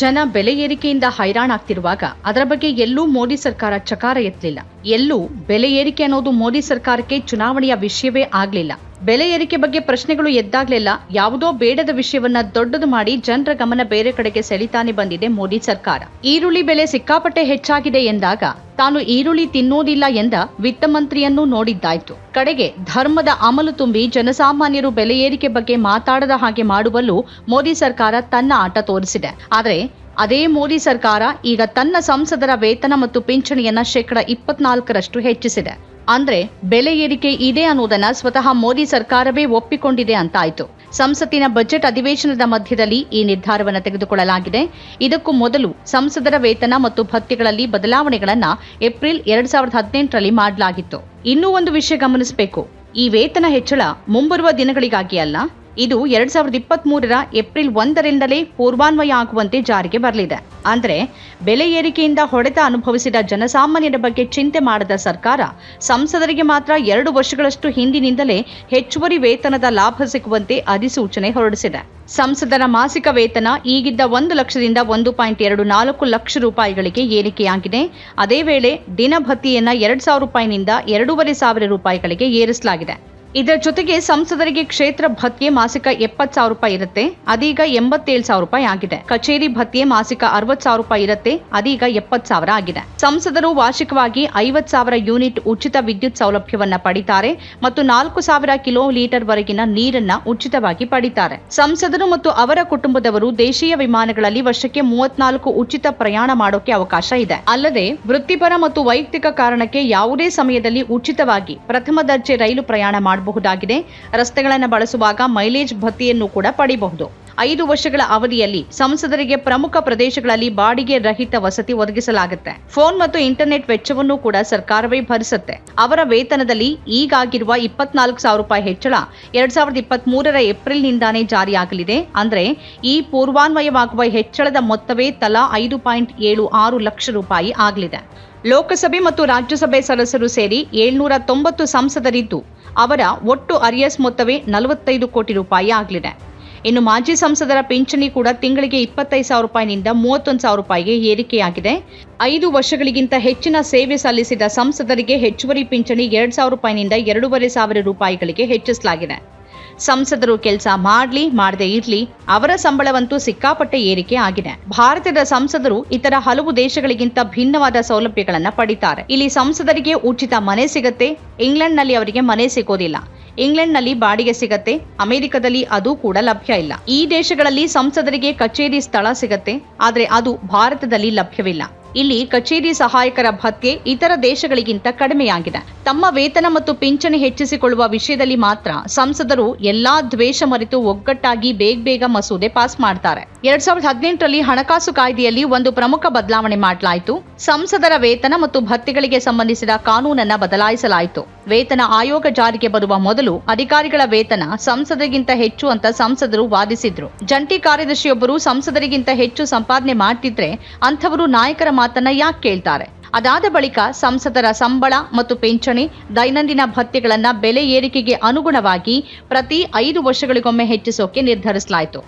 ಜನ ಬೆಲೆ ಏರಿಕೆಯಿಂದ ಹೈರಾಣಾಗ್ತಿರುವಾಗ ಅದರ ಬಗ್ಗೆ ಎಲ್ಲೂ ಮೋದಿ ಸರ್ಕಾರ ಚಕಾರ ಎತ್ತಲಿಲ್ಲ. ಎಲ್ಲೂ ಬೆಲೆ ಏರಿಕೆ ಅನ್ನೋದು ಮೋದಿ ಸರ್ಕಾರಕ್ಕೆ ಚುನಾವಣೆಯ ವಿಷಯವೇ ಆಗ್ಲಿಲ್ಲ. ಬೆಲೆ ಏರಿಕೆ ಬಗ್ಗೆ ಪ್ರಶ್ನೆಗಳು ಎದ್ದಾಗಲೆಲ್ಲ. ಯಾವುದೋ ಬೇಡದ ವಿಷಯವನ್ನ ದೊಡ್ಡದು ಮಾಡಿ ಜನರ ಗಮನ ಬೇರೆ ಕಡೆಗೆ ಸೆಳಿತಾನೆ ಬಂದಿದೆ ಮೋದಿ ಸರ್ಕಾರ. ಈರುಳ್ಳಿ ಬೆಲೆ ಸಿಕ್ಕಾಪಟ್ಟೆ ಹೆಚ್ಚಾಗಿದೆ ಎಂದಾಗ ತಾನು ಈರುಳ್ಳಿ ತಿನ್ನೋದಿಲ್ಲ ಎಂದ ವಿತ್ತ ಮಂತ್ರಿಯನ್ನು ನೋಡಿದ್ದಾಯ್ತು. ಕಡೆಗೆ ಧರ್ಮದ ಅಮಲು ತುಂಬಿ ಜನಸಾಮಾನ್ಯರು ಬೆಲೆ ಏರಿಕೆ ಬಗ್ಗೆ ಮಾತಾಡದ ಹಾಗೆ ಮಾಡುವಲ್ಲೂ ಮೋದಿ ಸರ್ಕಾರ ತನ್ನ ಆಟ ತೋರಿಸಿದೆ. ಆದರೆ ಅದೇ ಮೋದಿ ಸರ್ಕಾರ ಈಗ ತನ್ನ ಸಂಸದರ ವೇತನ ಮತ್ತು ಪಿಂಚಣಿಯನ್ನ ಶೇಕಡ ಇಪ್ಪತ್ನಾಲ್ಕರಷ್ಟು ಹೆಚ್ಚಿಸಿದೆ. ಅಂದ್ರೆ ಬೆಲೆ ಏರಿಕೆ ಇದೆ ಅನ್ನೋದನ್ನ ಸ್ವತಃ ಮೋದಿ ಸರ್ಕಾರವೇ ಒಪ್ಪಿಕೊಂಡಿದೆ ಅಂತಾಯ್ತು. ಸಂಸತ್ತಿನ ಬಜೆಟ್ ಅಧಿವೇಶನದ ಮಧ್ಯದಲ್ಲಿ ಈ ನಿರ್ಧಾರವನ್ನು ತೆಗೆದುಕೊಳ್ಳಲಾಗಿದೆ. ಇದಕ್ಕೂ ಮೊದಲು ಸಂಸದರ ವೇತನ ಮತ್ತು ಭತ್ಯೆಗಳಲ್ಲಿ ಬದಲಾವಣೆಗಳನ್ನು ಏಪ್ರಿಲ್ ಎರಡ್ ಸಾವಿರದ ಹದಿನೆಂಟರಲ್ಲಿ ಮಾಡಲಾಗಿತ್ತು. ಇನ್ನೂ ಒಂದು ವಿಷಯ ಗಮನಿಸಬೇಕು. ಈ ವೇತನ ಹೆಚ್ಚಳ ಮುಂಬರುವ ದಿನಗಳಿಗಾಗಿ ಅಲ್ಲ. ಇದು ಎರಡ್ ಸಾವಿರದ ಇಪ್ಪತ್ತ್ ಮೂರರ ಏಪ್ರಿಲ್ ಒಂದರಿಂದಲೇ ಪೂರ್ವಾನ್ವಯ ಆಗುವಂತೆ ಜಾರಿಗೆ ಬರಲಿದೆ. ಅಂದರೆ ಬೆಲೆ ಏರಿಕೆಯಿಂದ ಹೊಡೆತ ಅನುಭವಿಸಿದ ಜನಸಾಮಾನ್ಯರ ಬಗ್ಗೆ ಚಿಂತೆ ಮಾಡದ ಸರ್ಕಾರ ಸಂಸದರಿಗೆ ಮಾತ್ರ ಎರಡು ವರ್ಷಗಳಷ್ಟು ಹಿಂದಿನಿಂದಲೇ ಹೆಚ್ಚುವರಿ ವೇತನದ ಲಾಭ ಸಿಗುವಂತೆ ಅಧಿಸೂಚನೆ ಹೊರಡಿಸಿದೆ. ಸಂಸದರ ಮಾಸಿಕ ವೇತನ ಈಗಿದ್ದ ಒಂದು ಲಕ್ಷದಿಂದ ಒಂದು ಪಾಯಿಂಟ್ ಎರಡು ನಾಲ್ಕು ಲಕ್ಷ ರೂಪಾಯಿಗಳಿಗೆ ಏರಿಕೆಯಾಗಿದೆ. ಅದೇ ವೇಳೆ ದಿನ ಎರಡು ಸಾವಿರ ರೂಪಾಯಿನಿಂದ ಎರಡೂವರೆ ಸಾವಿರ ರೂಪಾಯಿಗಳಿಗೆ ಏರಿಸಲಾಗಿದೆ. ಇದರ ಜೊತೆಗೆ ಸಂಸದರಿಗೆ ಕ್ಷೇತ್ರ ಭತ್ಯೆ ಮಾಸಿಕ ಎಪ್ಪತ್ ಸಾವಿರ ರೂಪಾಯಿ ಇರುತ್ತೆ, ಅದೀಗ ಎಂಬತ್ತೇಳು ಸಾವಿರ ರೂಪಾಯಿ ಆಗಿದೆ. ಕಚೇರಿ ಭತ್ಯೆ ಮಾಸಿಕ ಅರವತ್ ಸಾವಿರ ರೂಪಾಯಿ ಇರುತ್ತೆ, ಅದೀಗ ಎಪ್ಪತ್ ಸಾವಿರ ಆಗಿದೆ. ಸಂಸದರು ವಾರ್ಷಿಕವಾಗಿ ಐವತ್ ಸಾವಿರ ಯೂನಿಟ್ ಉಚಿತ ವಿದ್ಯುತ್ ಸೌಲಭ್ಯವನ್ನ ಪಡಿತಾರೆ ಮತ್ತು ನಾಲ್ಕು ಸಾವಿರ ಕಿಲೋ ಲೀಟರ್ ವರೆಗಿನ ನೀರನ್ನ ಉಚಿತವಾಗಿ ಪಡಿತಾರೆ. ಸಂಸದರು ಮತ್ತು ಅವರ ಕುಟುಂಬದವರು ದೇಶೀಯ ವಿಮಾನಗಳಲ್ಲಿ ವರ್ಷಕ್ಕೆ ಮೂವತ್ನಾಲ್ಕು ಉಚಿತ ಪ್ರಯಾಣ ಮಾಡೋಕೆ ಅವಕಾಶ ಇದೆ. ಅಲ್ಲದೆ, ವೃತ್ತಿಪರ ಮತ್ತು ವೈಯಕ್ತಿಕ ಕಾರಣಕ್ಕೆ ಯಾವುದೇ ಸಮಯದಲ್ಲಿ ಉಚಿತವಾಗಿ ಪ್ರಥಮ ದರ್ಜೆ ರೈಲು ಪ್ರಯಾಣ ಮಾಡಬಹುದಾಗಿದೆ. ರಸ್ತೆಗಳನ್ನು ಬಳಸುವಾಗ ಮೈಲೇಜ್ ಭತ್ಯೆಯನ್ನು ಕೂಡ ಪಡೆಯಬಹುದು. ಐದು ವರ್ಷಗಳ ಅವಧಿಯಲ್ಲಿ ಸಂಸದರಿಗೆ ಪ್ರಮುಖ ಪ್ರದೇಶಗಳಲ್ಲಿ ಬಾಡಿಗೆ ರಹಿತ ವಸತಿ ಒದಗಿಸಲಾಗುತ್ತೆ. ಫೋನ್ ಮತ್ತು ಇಂಟರ್ನೆಟ್ ವೆಚ್ಚವನ್ನು ಕೂಡ ಸರ್ಕಾರವೇ ಭರಿಸುತ್ತೆ. ಅವರ ವೇತನದಲ್ಲಿ ಈಗಾಗಿರುವ ಇಪ್ಪತ್ನಾಲ್ಕು ಸಾವಿರ ರೂಪಾಯಿ ಹೆಚ್ಚಳ ಎರಡ್ ಸಾವಿರದ ಇಪ್ಪತ್ತ್ ಮೂರರ ಏಪ್ರಿಲ್ನಿಂದಾನೇ ಜಾರಿಯಾಗಲಿದೆ. ಅಂದ್ರೆ ಈ ಪೂರ್ವಾನ್ವಯವಾಗುವ ಹೆಚ್ಚಳದ ಮೊತ್ತವೇ ತಲಾ ಐದು ಪಾಯಿಂಟ್ ಏಳು ಆರು ಲಕ್ಷ ರೂಪಾಯಿ ಆಗಲಿದೆ. ಲೋಕಸಭೆ ಮತ್ತು ರಾಜ್ಯಸಭೆ ಸದಸ್ಯರು ಸೇರಿ ಏಳ್ನೂರ ತೊಂಬತ್ತು ಸಂಸದರಿದ್ದು ಅವರ ಒಟ್ಟು ಅರಿಯಸ್ ಮೊತ್ತವೇ ನಲವತ್ತೈದು ಕೋಟಿ ರೂಪಾಯಿ ಆಗಲಿದೆ. ಇನ್ನು ಮಾಜಿ ಸಂಸದರ ಪಿಂಚಣಿ ಕೂಡ ತಿಂಗಳಿಗೆ ಇಪ್ಪತ್ತೈದು ಸಾವಿರ ರೂಪಾಯಿನಿಂದ ಮೂವತ್ತೊಂದು ಸಾವಿರ ರೂಪಾಯಿಗೆ ಏರಿಕೆಯಾಗಿದೆ. ಐದು ವರ್ಷಗಳಿಗಿಂತ ಹೆಚ್ಚಿನ ಸೇವೆ ಸಲ್ಲಿಸಿದ ಸಂಸದರಿಗೆ ಹೆಚ್ಚುವರಿ ಪಿಂಚಣಿ ಎರಡು ಸಾವಿರ ರೂಪಾಯಿನಿಂದ ಎರಡೂವರೆ ಸಾವಿರ ರೂಪಾಯಿಗಳಿಗೆ ಹೆಚ್ಚಿಸಲಾಗಿದೆ. ಸಂಸದರು ಕೆಲಸ ಮಾಡ್ಲಿ, ಮಾಡದೇ ಇರ್ಲಿ, ಅವರ ಸಂಬಳವಂತೂ ಸಿಕ್ಕಾಪಟ್ಟೆ ಏರಿಕೆ ಆಗಿದೆ. ಭಾರತದ ಸಂಸದರು ಇತರ ಹಲವು ದೇಶಗಳಿಗಿಂತ ಭಿನ್ನವಾದ ಸೌಲಭ್ಯಗಳನ್ನ ಪಡಿತಾರೆ. ಇಲ್ಲಿ ಸಂಸದರಿಗೆ ಉಚಿತ ಮನೆ ಸಿಗತ್ತೆ, ಇಂಗ್ಲೆಂಡ್ನಲ್ಲಿ ಅವರಿಗೆ ಮನೆ ಸಿಗೋದಿಲ್ಲ. ಇಂಗ್ಲೆಂಡ್ನಲ್ಲಿ ಬಾಡಿಗೆ ಸಿಗತ್ತೆ, ಅಮೆರಿಕದಲ್ಲಿ ಅದು ಕೂಡ ಲಭ್ಯ ಇಲ್ಲ. ಈ ದೇಶಗಳಲ್ಲಿ ಸಂಸದರಿಗೆ ಕಚೇರಿ ಸ್ಥಳ ಸಿಗತ್ತೆ, ಆದರೆ ಅದು ಭಾರತದಲ್ಲಿ ಲಭ್ಯವಿಲ್ಲ. ಇಲ್ಲಿ ಕಚೇರಿ ಸಹಾಯಕರ ಭತ್ಯೆ ಇತರ ದೇಶಗಳಿಗಿಂತ ಕಡಿಮೆಯಾಗಿದೆ. ತಮ್ಮ ವೇತನ ಮತ್ತು ಪಿಂಚಣಿ ಹೆಚ್ಚಿಸಿಕೊಳ್ಳುವ ವಿಷಯದಲ್ಲಿ ಮಾತ್ರ ಸಂಸದರು ಎಲ್ಲಾ ದ್ವೇಷ ಮರೆತು ಒಗ್ಗಟ್ಟಾಗಿ ಬೇಗ ಬೇಗ ಮಸೂದೆ ಪಾಸ್ ಮಾಡ್ತಾರೆ. ಎರಡ್ ಸಾವಿರದ ಹದಿನೆಂಟರಲ್ಲಿ ಹಣಕಾಸು ಕಾಯ್ದೆಯಲ್ಲಿ ಒಂದು ಪ್ರಮುಖ ಬದಲಾವಣೆ ಮಾಡಲಾಯಿತು. ಸಂಸದರ ವೇತನ ಮತ್ತು ಭತ್ಯೆಗಳಿಗೆ ಸಂಬಂಧಿಸಿದ ಕಾನೂನನ್ನ ಬದಲಾಯಿಸಲಾಯಿತು. ವೇತನ ಆಯೋಗ ಜಾರಿಗೆ ಬರುವ ಮೊದಲು ಅಧಿಕಾರಿಗಳ ವೇತನ ಸಂಸದರಿಗಿಂತ ಹೆಚ್ಚು ಅಂತ ಸಂಸದರು ವಾದಿಸಿದ್ರು. ಜಂಟಿ ಕಾರ್ಯದರ್ಶಿಯೊಬ್ಬರು ಸಂಸದರಿಗಿಂತ ಹೆಚ್ಚು ಸಂಪಾದನೆ ಮಾಡ್ತಿದ್ರೆ ಅಂಥವರು ನಾಯಕರ ಮಾತನ್ನ ಯಾಕೆ ಕೇಳ್ತಾರೆ? ಅದಾದ ಬಳಿಕ ಸಂಸದರ ಸಂಬಳ ಮತ್ತು ಪಿಂಚಣಿ, ದೈನಂದಿನ ಭತ್ಯೆಗಳನ್ನ ಬೆಲೆ ಏರಿಕೆಗೆ ಅನುಗುಣವಾಗಿ ಪ್ರತಿ ಐದು ವರ್ಷಗಳಿಗೊಮ್ಮೆ ಹೆಚ್ಚಿಸೋಕೆ ನಿರ್ಧರಿಸಲಾಯಿತು.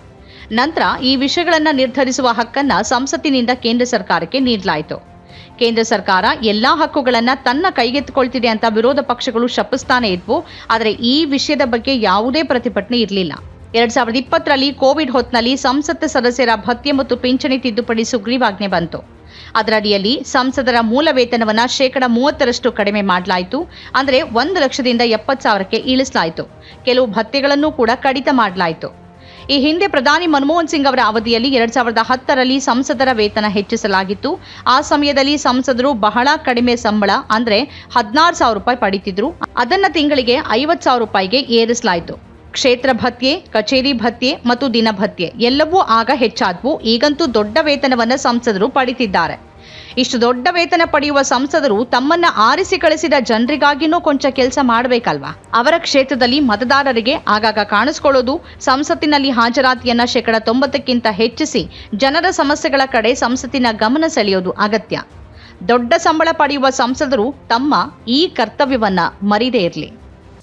ನಂತರ ಈ ವಿಷಯಗಳನ್ನ ನಿರ್ಧರಿಸುವ ಹಕ್ಕನ್ನ ಸಂಸತ್ತಿನಿಂದ ಕೇಂದ್ರ ಸರ್ಕಾರಕ್ಕೆ ನೀಡಲಾಯಿತು. ಕೇಂದ್ರ ಸರ್ಕಾರ ಎಲ್ಲಾ ಹಕ್ಕುಗಳನ್ನ ತನ್ನ ಕೈಗೆತ್ತಿಕೊಳ್ತಿದೆ ಅಂತ ವಿರೋಧ ಪಕ್ಷಗಳು ಶಪಿಸ್ತಾನೆ ಇದ್ವು, ಆದರೆ ಈ ವಿಷಯದ ಬಗ್ಗೆ ಯಾವುದೇ ಪ್ರತಿಭಟನೆ ಇರಲಿಲ್ಲ. ಎರಡ್ ಸಾವಿರದ ಇಪ್ಪತ್ತರಲ್ಲಿ ಕೋವಿಡ್ ಹೊತ್ನಲ್ಲಿ ಸಂಸತ್ ಸದಸ್ಯರ ಭತ್ಯೆ ಮತ್ತು ಪಿಂಚಣಿ ತಿದ್ದುಪಡಿ ಸುಗ್ರೀವಾಜ್ಞೆ ಬಂತು. ಅದರಡಿಯಲ್ಲಿ ಸಂಸದರ ಮೂಲ ವೇತನವನ್ನ ಶೇಕಡ ಮೂವತ್ತರಷ್ಟು ಕಡಿಮೆ ಮಾಡಲಾಯಿತು. ಅಂದರೆ ಒಂದು ಲಕ್ಷದಿಂದ ಎಪ್ಪತ್ತು ಸಾವಿರಕ್ಕೆ ಇಳಿಸಲಾಯಿತು. ಕೆಲವು ಭತ್ಯೆಗಳನ್ನು ಕೂಡ ಕಡಿತ ಮಾಡಲಾಯಿತು. ಈ ಹಿಂದೆ ಪ್ರಧಾನಿ ಮನಮೋಹನ್ ಸಿಂಗ್ ಅವರ ಅವಧಿಯಲ್ಲಿ ಎರಡ್ ಸಾವಿರದ ಹತ್ತರಲ್ಲಿ ಸಂಸದರ ವೇತನ ಹೆಚ್ಚಿಸಲಾಗಿತ್ತು. ಆ ಸಮಯದಲ್ಲಿ ಸಂಸದರು ಬಹಳ ಕಡಿಮೆ ಸಂಬಳ, ಅಂದ್ರೆ ಹದಿನಾರು ಸಾವಿರ ರೂಪಾಯಿ ಪಡೀತಿದ್ರು. ಅದನ್ನ ತಿಂಗಳಿಗೆ ಐವತ್ತು ಸಾವಿರ ರೂಪಾಯಿಗೆ ಏರಿಸಲಾಯಿತು. ಕ್ಷೇತ್ರ ಭತ್ಯೆ, ಕಚೇರಿ ಭತ್ಯೆ ಮತ್ತು ದಿನ ಭತ್ಯೆ ಎಲ್ಲವೂ ಆಗ ಹೆಚ್ಚಾದ್ವು. ಈಗಂತೂ ದೊಡ್ಡ ವೇತನವನ್ನು ಸಂಸದರು ಪಡಿತಿದ್ದಾರೆ. ಇಷ್ಟು ದೊಡ್ಡ ವೇತನ ಪಡೆಯುವ ಸಂಸದರು ತಮ್ಮನ್ನ ಆರಿಸಿ ಕಳಿಸಿದ ಜನರಿಗಾಗಿನೂ ಕೊಂಚ ಕೆಲಸ ಮಾಡಬೇಕಲ್ವಾ? ಅವರ ಕ್ಷೇತ್ರದಲ್ಲಿ ಮತದಾರರಿಗೆ ಆಗಾಗ ಕಾಣಿಸ್ಕೊಳ್ಳೋದು, ಸಂಸತ್ತಿನಲ್ಲಿ ಹಾಜರಾತಿಯನ್ನ ಶೇಕಡ ತೊಂಬತ್ತಕ್ಕಿಂತ ಹೆಚ್ಚಿಸಿ ಜನರ ಸಮಸ್ಯೆಗಳ ಕಡೆ ಸಂಸತ್ತಿನ ಗಮನ ಸೆಳೆಯೋದು ಅಗತ್ಯ. ದೊಡ್ಡ ಸಂಬಳ ಪಡೆಯುವ ಸಂಸದರು ತಮ್ಮ ಈ ಕರ್ತವ್ಯವನ್ನ ಮರಿದೇ ಇರಲಿ.